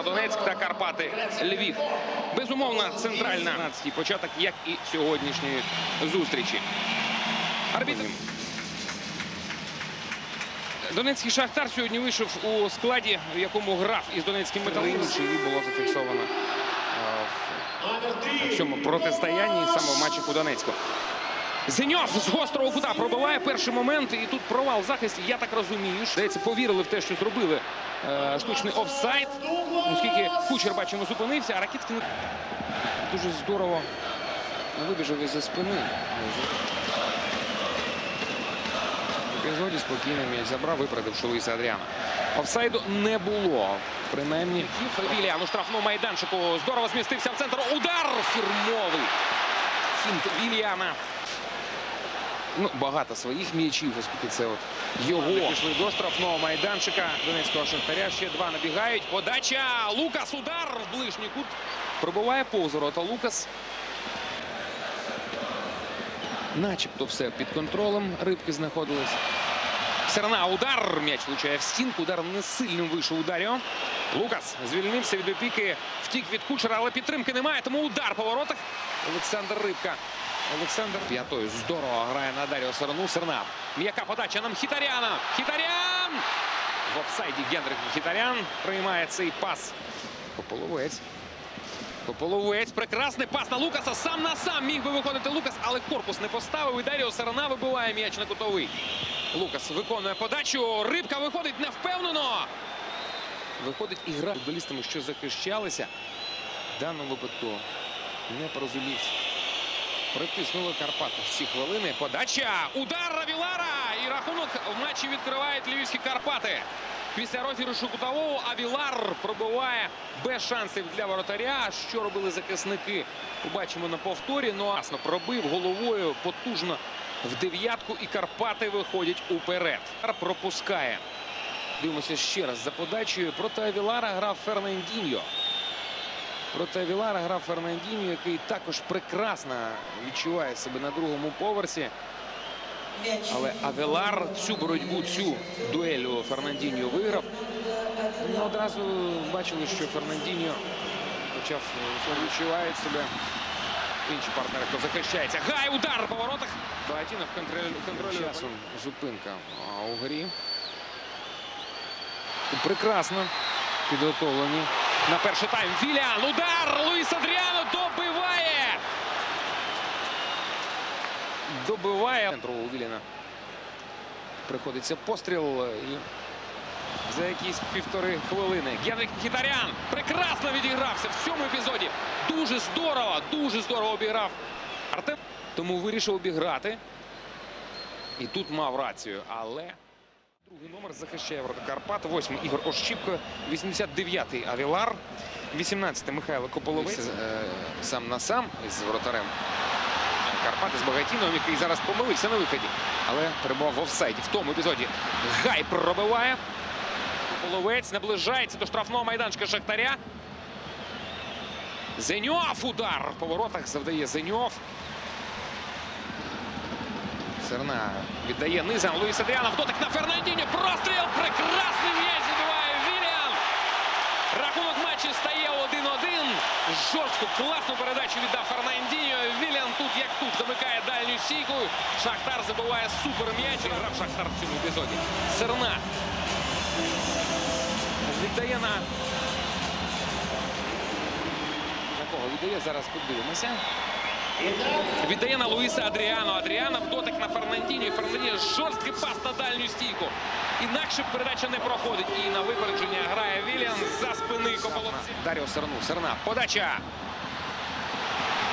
Шахтар Донецьк та Карпати Львів. Безумовно, центральна 12 початок, як і сьогоднішньої зустрічі. Арбітр. Донецький Шахтар сьогодні вийшов у складі, в якому грав із Донецьким металургом. І було зафіксовано е, в цьому протистоянні саме в матчах у Донецьку. Зеньов з гострого кута пробиває перший момент, і тут провал в захисті. Я так розумію. Здається, повірили в те, що зробили е, штучний офсайд, оскільки кучер бачимо зупинився, а Ракіткін дуже здорово вибіжав із-за спини. В епізоді спокійно м'яч забрав, випередивши Луїса Адріана. Офсайду не було. Принаймні, Віліан у штрафному майданчику здорово змістився в центр. Удар фірмовий. Фінт Вільяна. Ну, багато своїх м'ячів, оскільки це от його. Пішли до штрафного майданчика Донецького Шахтаря. Ще два набігають. Подача. Лукас. Удар в ближній кут. Пробиває повз ворота Лукас. Начебто все під контролем. Рибки знаходились. Серна удар. М'яч влучає в стінку. Удар не сильним вийшов у. Лукас звільнився від опіки. Втік від кучера, але підтримки немає. Тому удар по воротах. Олександр Рибка. Олександр П'ятою здорово грає на Даріо Серну. Серна. М'яка подача на Мхітаряна. Хітарян! В офсайді Генрих Мхітарян приймає цей пас. Пополовець. Пополовець. Прекрасний пас на Лукаса. Сам на сам міг би виходити Лукас, але корпус не поставив. І Даріо Серна вибиває м'яч на кутовий. Лукас виконує подачу. Рибка виходить невпевнено. Виходить і гра футболістами, що захищалися. В даному випадку не порозумівся. Притиснули Карпати в ці хвилини. Подача. Удар Авілара. І рахунок в матчі відкривають львівські Карпати. Після розіграшу кутового Авілар пробиває без шансів для воротаря. Що робили захисники? Побачимо на повторі. Ну, ясно, пробив головою потужно в дев'ятку. І Карпати виходять уперед. Пропускає. Дивимося ще раз за подачею. Проти Авілара грав Фернандіньо. Проти Авілара грав Фернандіньо, який також прекрасно відчуває себе на другому поверсі. Але Авелар цю боротьбу, цю дуелю Фернандіньо виграв. Ну, одразу бачили, що Фернандіньо почав е, відчуває себе. Інші партнери, хто захищається. Гай, удар по воротах. Багатінов контролює. Часом зупинка а, у грі. Прекрасно підготовлені. На перший тайм Вілян. Удар! Луїс Адріано добиває! Добиває. Центру у Віліна. Приходиться постріл. І за якісь півтори хвилини. Генрик Хітарян прекрасно відігрався в цьому епізоді. Дуже здорово, дуже здорово обіграв Артем. Тому вирішив обіграти. І тут мав рацію. Але другий номер захищає ворота Карпат. Восьмий Ігор Ощіпко. 89-й Авілар. 18-й Михайло Кополовець. Е, Сам на сам із воротарем. Карпати з Багатіновим, який зараз помилився на виході. Але перебував в офсайді. В тому епізоді Гай пробиває. Половець наближається до штрафного майданчика Шахтаря. Зеньов удар по воротах завдає Зеньов. Серна віддає низом Луїс Адріанов. Дотик на Фернандіні. Простріл. Прекрасний м'яч забиває Віліан. Рахунок матчі стає 1-1. Жорстку, класну передачу віддав Фернандіньо. Віліан тут як тут замикає дальню стійку. Шахтар забиває супер м'яч. Грав Шахтар в цьому епізоді. Серна. Віддає на. На кого віддає? Зараз подивимося. Віддає на Луїса Адріано. Адріано в дотик на Фернандіні. Фернандіні жорсткий пас на дальню стійку. Інакше передача не проходить. І на випередження грає Віліан за спини Кополовці. Даріо Серну. Серна. Подача.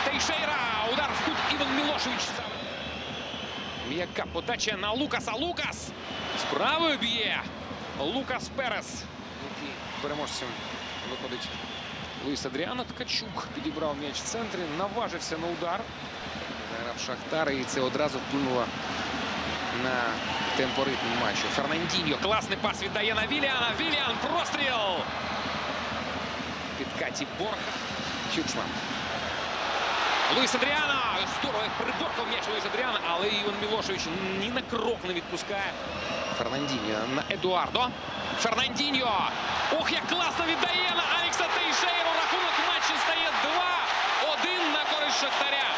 Тейшейра. Удар в кут Іван Мілошевич. М'яка подача на Лукаса. Лукас. Справою б'є. Лукас Перес. Який переможцем виходить Луїс Адріано. Ткачук підібрав м'яч в центрі. Наважився на удар. Заграв Шахтар. І це одразу вплинуло на темпоритм матчу. Фернандіньо. Класний пас віддає на Віліана. Віліан. Простріл. Під Каті Борха. Чучман. Луїс Адріана. Здорово, приборкав м'яч Луїс Адріана, але Іван Мілошевич ні на крок не відпускає. Фернандіньо на Едуардо. Фернандіньо. Ох, як класно віддає на Алекса Тейшейру. Рахунок матчі стає 2-1 на користь Шахтаря.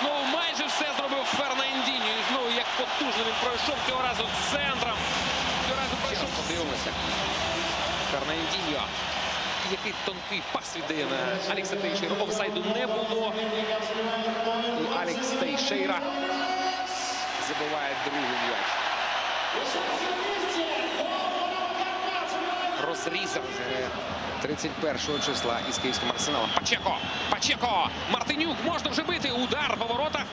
Знову майже все зробив Фернандіньо. І знову як потужно він пройшов цього разу центром. Цього разу пройшов. Подивимося. Фернандіньо. Який тонкий пас віддає на Алекса Тейшейра. Офсайду не було. І Алекс Тейшейра забиває другий м'яч. Розрізав 31 числа із київським арсеналом. Пачеко! Пачеко! Мартинюк можна вже бити. Удар по воротах.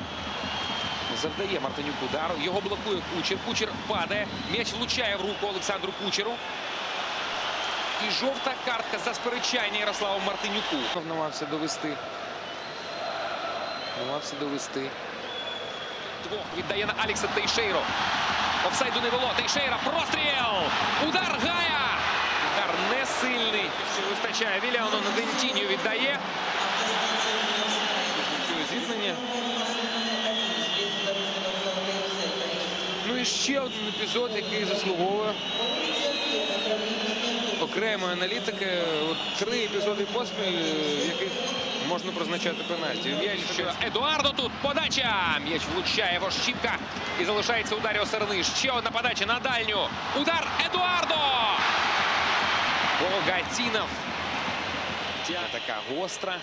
Завдає Мартинюк удару. Його блокує Кучер. Кучер падає. М'яч влучає в руку Олександру Кучеру. І жовта картка за сперечання Ярославу Мартинюку. Намагався довести. Намагався довести. Двох віддає на Алекса Тейшейро. Офсайду не було. Тейшейра. Простріл. Удар Гая. Удар не сильний. Що вистачає Віліану на Дентінію віддає. Зіткнення. Ну і ще один епізод, який заслуговує окремої аналітики. Три епізоди поспіль, е, яких можна призначати пенальті. М'яч що Едуардо тут подача. М'яч влучає Вощіпка і залишається ударі Осерни. Ще одна подача на дальню. Удар Едуардо. Богатінов. Така гостра,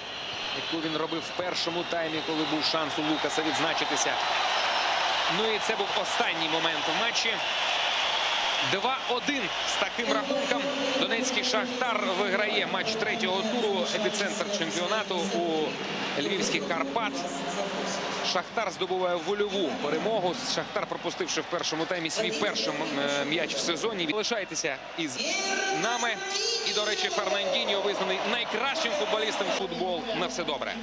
яку він робив в першому таймі, коли був шанс у Лукаса відзначитися. Ну і це був останній момент у матчі. 2-1 з таким рахунком. Донецький Шахтар виграє матч третього туру. Епіцентр чемпіонату у Львівських Карпат. Шахтар здобуває вольову перемогу. Шахтар, пропустивши в першому таймі свій перший е, м'яч в сезоні. Залишайтеся із нами. І, до речі, Фернандіньо визнаний найкращим футболістом футбол. На все добре.